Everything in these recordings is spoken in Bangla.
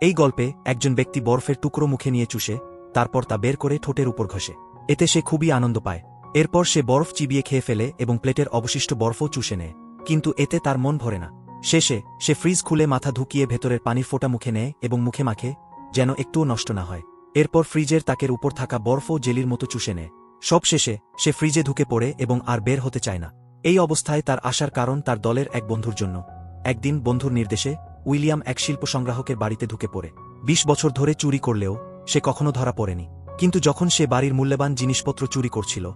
এই গল্পে একজন ব্যক্তি বরফের টুকরো মুখে নিয়ে চুষে, তারপর তা বের করে ঠোঁটের উপর ঘষে। এতে সে খুবই আনন্দ পায়। এরপর সে বরফ চিবিয়ে খেয়ে ফেলে এবং প্লেটের অবশিষ্ট বরফও চুষে নেয়। কিন্তু এতে তার মন ভরে না। শেষে সে ফ্রিজ খুলে মাথা ঢুকিয়ে ভেতরের পানির ফোঁটা মুখে নেয় এবং মুখে মাখে, যেন একটুও নষ্ট না হয়। এরপর ফ্রিজের তাকের উপর থাকা বরফও জেলির মতো চুষে নেয়। সব শেষে সে ফ্রিজে ঢুকে পড়ে এবং আর বের হতে চায় না। এই অবস্থায় তার আসার কারণ তার দলের এক বন্ধুর জন্য। একদিন বন্ধুর নির্দেশে উইলিয়াম এক শিল্প সংগ্রাহকের বাড়িতে ঢুকে পড়ে। বিশ বছর ধরে চুরি করলেও সে কখনো ধরা পড়েনি। কিন্তু যখন সে বাড়ির মূল্যবান জিনিসপত্র চুরি করছিল,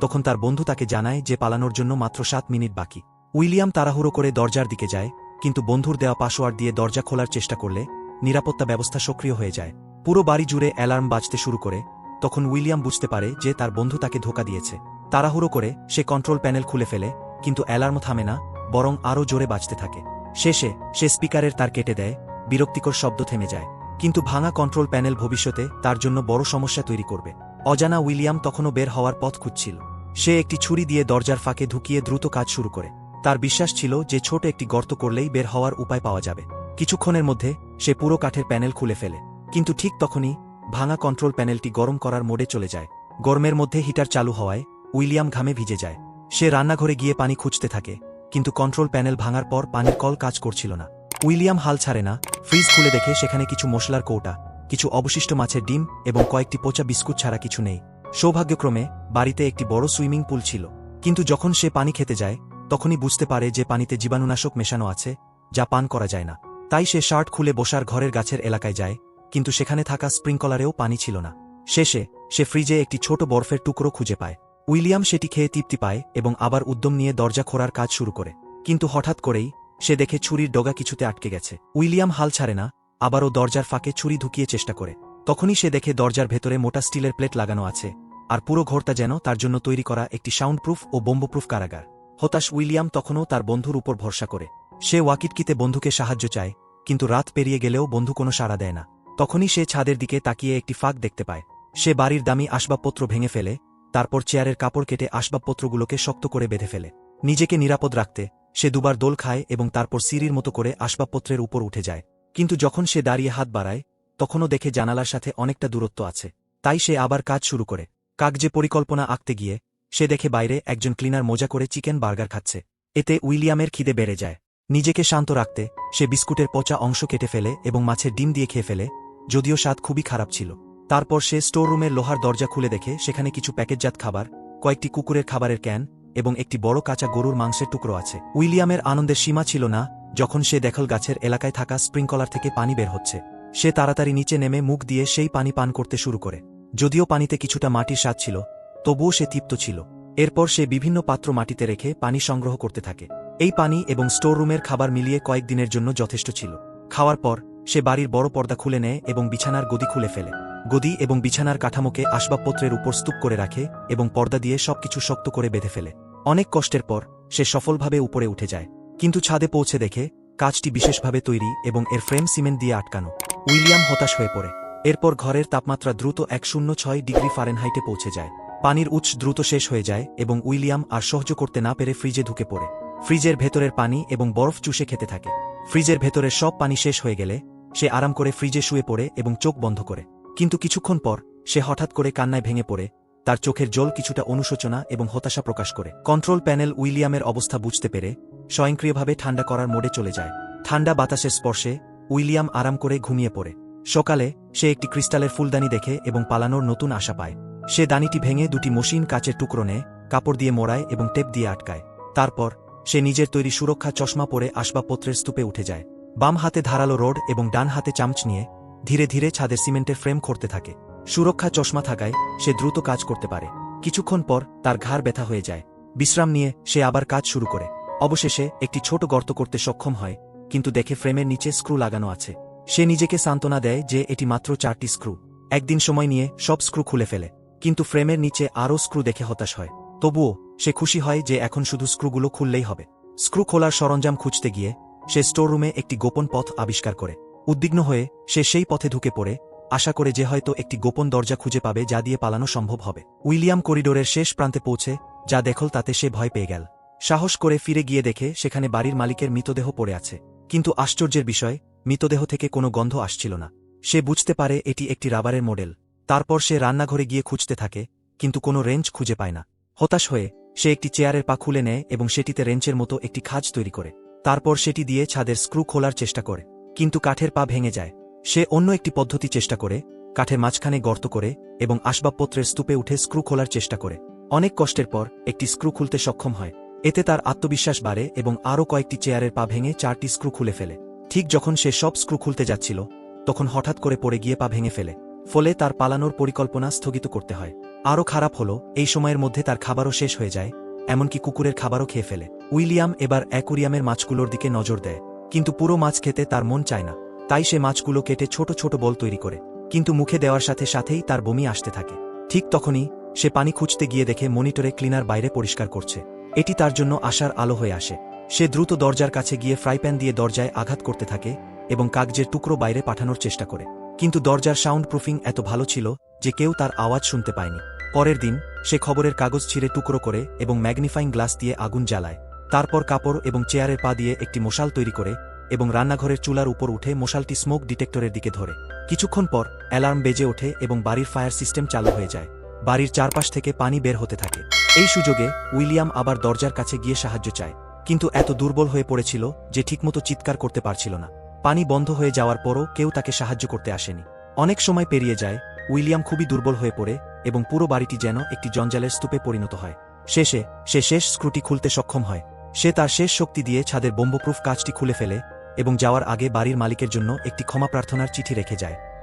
তখন তার বন্ধু তাকে জানায় যে পালানোর জন্য মাত্র সাত মিনিট বাকি। উইলিয়াম তাড়াহুড়ো করে দরজার দিকে যায়, কিন্তু বন্ধুর দেওয়া পাসওয়ার্ড দিয়ে দরজা খোলার চেষ্টা করলে নিরাপত্তা ব্যবস্থা সক্রিয় হয়ে যায়। পুরো বাড়ি জুড়ে অ্যালার্ম বাজতে শুরু করে, তখন উইলিয়াম বুঝতে পারে যে তার বন্ধু তাকে ধোকা দিয়েছে। তাড়াহুড়ো করে সে কন্ট্রোল প্যানেল খুলে ফেলে, কিন্তু অ্যালার্ম থামে না, বরং আরও জোরে বাজতে থাকে। শেষে, সে স্পিকারের তার কেটে দেয়, বিরক্তিকর শব্দ থেমে যায়। কিন্তু ভাঙা কন্ট্রোল প্যানেল ভবিষ্যতে তার জন্য বড় সমস্যা তৈরি করবে। অজানা উইলিয়াম তখনও বের হওয়ার পথ খুঁজছিল। সে একটি ছুরি দিয়ে দরজার ফাঁকে ঢুকিয়ে দ্রুত কাজ শুরু করে। তার বিশ্বাস ছিল যে ছোট একটি গর্ত করলেই বের হওয়ার উপায় পাওয়া যাবে। কিছুক্ষণের মধ্যে সে পুরো কাঠের প্যানেল খুলে ফেলে। কিন্তু ঠিক তখনই ভাঙা কন্ট্রোল প্যানেলটি গরম করার মোডে চলে যায়। গরমের মধ্যে হিটার চালু হওয়ায় উইলিয়াম ঘামে ভিজে যায়। সে রান্নাঘরে গিয়ে পানি খুঁজতে থাকে। কিন্তু কন্ট্রোল প্যানেল ভাঙার পর পানির কল কাজ করছিল না। উইলিয়াম হাল ছাড়ে না, ফ্রিজ খুলে দেখে সেখানে কিছু মশলার কৌটা, কিছু অবশিষ্ট মাছের ডিম এবং কয়েকটি পচা বিস্কুট ছাড়া কিছু নেই। সৌভাগ্যক্রমে, বাড়িতে একটি বড় সুইমিং পুল ছিল। কিন্তু যখন সে পানি খেতে যায়, তখনই বুঝতে পারে যে পানিতে জীবাণুনাশক মেশানো আছে, যা পান করা যায় না। তাই সে শার্ট খুলে বসার ঘরের গাছের এলাকায় যায়, কিন্তু সেখানে থাকা স্প্রিংকলারেও পানি ছিল না। শেষে, সে ফ্রিজে একটি ছোট বরফের টুকরো খুঁজে পায়। উইলিয়াম সেটি খেয়ে তৃপ্তি পায় এবং আবার উদ্যম নিয়ে দরজা খোরার কাজ শুরু করে। কিন্তু হঠাৎ করেই সে দেখে ছুরির ডগা কিছুতে আটকে গেছে। উইলিয়াম হাল ছাড়ে না, আবারও দরজার ফাঁকে ছুরি ঢুকিয়ে চেষ্টা করে। তখনই সে দেখে দরজার ভেতরে মোটা স্টিলের প্লেট লাগানো আছে, আর পুরো ঘরটা যেন তার জন্য তৈরি করা একটি সাউন্ডপ্রুফ ও বোম্বপ্রুফ কারাগার। হতাশ উইলিয়াম তখনও তার বন্ধুর উপর ভরসা করে। সে ওয়াকিটকিতে বন্ধুকে সাহায্য চায়, কিন্তু রাত পেরিয়ে গেলেও বন্ধু কোনো সাড়া দেয় না। তখনই সে ছাদের দিকে তাকিয়ে একটি ফাঁক দেখতে পায়। সে বাড়ির দামি আসবাবপত্র ভেঙে ফেলে তারপর চেয়ারের কাপড় কেটে আসবাবপত্রগুলোকে শক্ত করে বেঁধে ফেলে। নিজেকে নিরাপদ রাখতে, সে দুবার দোল খায় এবং তারপর সিঁড়ির মতো করে আসবাবপত্রের উপর উঠে যায়। কিন্তু যখন সে দাঁড়িয়ে হাত বাড়ায়, তখনও দেখে জানালার সাথে অনেকটা দূরত্ব আছে। তাই সে আবার কাজ শুরু করে। কাগজে পরিকল্পনা আঁকতে গিয়ে, সে দেখে বাইরে একজন ক্লিনার মজা করে চিকেন বার্গার খাচ্ছে। এতে উইলিয়ামের খিদে বেড়ে যায়। নিজেকে শান্ত রাখতে, সে বিস্কুটের পচা অংশ কেটে ফেলে এবং মাছের ডিম দিয়ে খেয়ে ফেলে, যদিও স্বাদ খুবই খারাপ ছিল। তারপর সে স্টোর রুমের লোহার দরজা খুলে দেখে সেখানে কিছু প্যাকেটজাত খাবার, কয়েকটি কুকুরের খাবারের ক্যান এবং একটি বড় কাঁচা গরুর মাংসের টুকরো আছে। উইলিয়ামের আনন্দের সীমা ছিল না যখন সে দেখল গাছের এলাকায় থাকা স্প্রিংকলার থেকে পানি বের হচ্ছে। সে তাড়াতাড়ি নিচে নেমে মুখ দিয়ে সেই পানি পান করতে শুরু করে। যদিও পানিতে কিছুটা মাটির স্বাদ ছিল, তবুও সে তৃপ্ত ছিল। এরপর সে বিভিন্ন পাত্র মাটিতে রেখে পানি সংগ্রহ করতে থাকে। এই পানি এবং স্টোর রুমের খাবার মিলিয়ে কয়েকদিনের জন্য যথেষ্ট ছিল। খাওয়ার পর সে বাড়ির বড় পর্দা খুলে নেয় এবং বিছানার গদি খুলে ফেলে। গদি এবং বিছানার কাঠামোকে আসবাবপত্রের উপর স্তূপ করে রাখে এবং পর্দা দিয়ে সবকিছু শক্ত করে বেঁধে ফেলে। অনেক কষ্টের পর সে সফলভাবে উপরে উঠে যায়, কিন্তু ছাদে পৌঁছে দেখে কাজটি বিশেষভাবে তৈরি এবং এর ফ্রেম সিমেন্ট দিয়ে আটকানো। উইলিয়াম হতাশ হয়ে পড়ে। এরপর ঘরের তাপমাত্রা দ্রুত এক শূন্য ছয় ডিগ্রি ফারেনহাইটে পৌঁছে যায়। পানির উৎস দ্রুত শেষ হয়ে যায় এবং উইলিয়াম আর সহ্য করতে না পেরে ফ্রিজে ঢুকে পড়ে। ফ্রিজের ভেতরের পানি এবং বরফ চুষে খেতে থাকে। ফ্রিজের ভেতরের সব পানি শেষ হয়ে গেলে সে আরাম করে ফ্রিজে শুয়ে পড়ে এবং চোখ বন্ধ করে। কিন্তু কিছুক্ষণ পর, সে হঠাৎ করে কান্নায় ভেঙে পড়ে, তার চোখের জল কিছুটা অনুশোচনা এবং হতাশা প্রকাশ করে। কন্ট্রোল প্যানেল উইলিয়ামের অবস্থা বুঝতে পেরে, স্বয়ংক্রিয়ভাবে ঠান্ডা করার মোডে চলে যায়। ঠান্ডা বাতাসের স্পর্শে, উইলিয়াম আরাম করে ঘুমিয়ে পড়ে। সকালে, সে একটি ক্রিস্টালের ফুলদানি দেখে এবং পালানোর নতুন আশা পায়। সে দানিটি ভেঙে দুটি মসিন কাচের টুকরো নেয়, কাপড় দিয়ে মোড়ায় এবং টেপ দিয়ে আটকায়। তারপর, সে নিজের তৈরি সুরক্ষা চশমা পরে আসবাবপত্রের স্তূপে উঠে যায়। বাম হাতে ধারালো রোড এবং ডান হাতে চামচ নিয়ে ধীরে ধীরে ছাদের সিমেন্টের ফ্রেম করতে থাকে। সুরক্ষা চশমা থাকায় সে দ্রুত কাজ করতে পারে। কিছুক্ষণ পর তার ঘাড় ব্যথা হয়ে যায়। বিশ্রাম নিয়ে সে আবার কাজ শুরু করে। অবশেষে একটি ছোট গর্ত করতে সক্ষম হয়, কিন্তু দেখে ফ্রেমের নিচে স্ক্রু লাগানো আছে। সে নিজেকে সান্ত্বনা দেয় যে এটি মাত্র চারটি স্ক্রু। একদিন সময় নিয়ে সব স্ক্রু খুলে ফেলে, কিন্তু ফ্রেমের নিচে আরও স্ক্রু দেখে হতাশ হয়। তবুও সে খুশি হয় যে এখন শুধু স্ক্রুগুলো খুললেই হবে। স্ক্রু খোলার সরঞ্জাম খুঁজতে গিয়ে সে স্টোররুমে একটি গোপন পথ আবিষ্কার করে। উদ্বিগ্ন হয়ে সে সেই পথে ঢুকে পড়ে, আশা করে যে হয়তো একটি গোপন দরজা খুঁজে পাবে যা দিয়ে পালানো সম্ভব হবে। উইলিয়াম করিডোরের শেষ প্রান্তে পৌঁছে, যা দেখল তাতে সে ভয় পেয়ে গেল। সাহস করে ফিরে গিয়ে দেখে সেখানে বাড়ির মালিকের মৃতদেহ পড়ে আছে। কিন্তু আশ্চর্যের বিষয়, মৃতদেহ থেকে কোনো গন্ধ আসছিল না। সে বুঝতে পারে এটি একটি রাবারের মডেল। তারপর সে রান্নাঘরে গিয়ে খুঁজতে থাকে, কিন্তু কোনো রেঞ্জ খুঁজে পায় না। হতাশ হয়ে, সে একটি চেয়ারের পা খুলে নেয় এবং সেটিতে রেঞ্চের মতো একটি খাজ তৈরি করে। তারপর সেটি দিয়ে ছাদের স্ক্রু খোলার চেষ্টা করে। কিন্তু কাঠের পা ভেঙে যায়। সে অন্য একটি পদ্ধতি চেষ্টা করে, কাঠের মাঝখানে গর্ত করে এবং আসবাবপত্রের স্তূপে উঠে স্ক্রু খোলার চেষ্টা করে। অনেক কষ্টের পর একটি স্ক্রু খুলতে সক্ষম হয়। এতে তার আত্মবিশ্বাস বাড়ে এবং আরও কয়েকটি চেয়ারের পা ভেঙে চারটি স্ক্রু খুলে ফেলে। ঠিক যখন সে সব স্ক্রু খুলতে যাচ্ছিল, তখন হঠাৎ করে পড়ে গিয়ে পা ভেঙে ফেলে। ফলে তার পালানোর পরিকল্পনা স্থগিত করতে হয়। আরও খারাপ হল, এই সময়ের মধ্যে তার খাবারও শেষ হয়ে যায়, এমনকি কুকুরের খাবারও খেয়ে ফেলে। উইলিয়াম এবার অ্যাকুরিয়ামের মাছগুলোর দিকে নজর দেয়। কিন্তু পুরো মাছ খেতে তার মন চায় না। তাই সে মাছগুলো কেটে ছোট ছোট বল তৈরি করে। কিন্তু মুখে দেওয়ার সাথে সাথেই তার বমি আসতে থাকে। ঠিক তখনই সে পানি খুঁজতে গিয়ে দেখে মনিটরে ক্লিনার বাইরে পরিষ্কার করছে। এটি তার জন্য আশার আলো হয়ে আসে। সে দ্রুত দরজার কাছে গিয়ে ফ্রাইপ্যান দিয়ে দরজায় আঘাত করতে থাকে এবং কাগজের টুকরো বাইরে পাঠানোর চেষ্টা করে। কিন্তু দরজার সাউন্ড প্রুফিং এত ভালো ছিল যে কেউ তার আওয়াজ শুনতে পায়নি। পরের দিন সে খবরের কাগজ ছিঁড়ে টুকরো করে এবং ম্যাগনিফাইং গ্লাস দিয়ে আগুন জ্বালায়। তারপর কাপড় এবং চেয়ারের পা দিয়ে একটি মশাল তৈরি করে এবং রান্নাঘরের চুলার উপর উঠে মশালটি স্মোক ডিটেক্টরের দিকে ধরে। কিছুক্ষণ পর অ্যালার্ম বেজে ওঠে এবং বাড়ির ফায়ার সিস্টেম চালু হয়ে যায়। বাড়ির চারপাশ থেকে পানি বের হতে থাকে। এই সুযোগে উইলিয়াম আবার দরজার কাছে গিয়ে সাহায্য চায়। কিন্তু এত দুর্বল হয়ে পড়েছিল যে ঠিকমতো চিৎকার করতে পারছিল না। পানি বন্ধ হয়ে যাওয়ার পরও কেউ তাকে সাহায্য করতে আসেনি। অনেক সময় পেরিয়ে যায়, উইলিয়াম খুবই দুর্বল হয়ে পড়ে এবং পুরো বাড়িটি যেন একটি জঞ্জালের স্তূপে পরিণত হয়। শেষে, সে শেষ স্ক্রুটি খুলতে সক্ষম হয়। সে তার শেষ শক্তি দিয়ে ছাদের বোম্বপ্রুফ কাজটি খুলে ফেলে এবং যাওয়ার আগে বাড়ির মালিকের জন্য একটি ক্ষমা প্রার্থনার চিঠি রেখে যায়।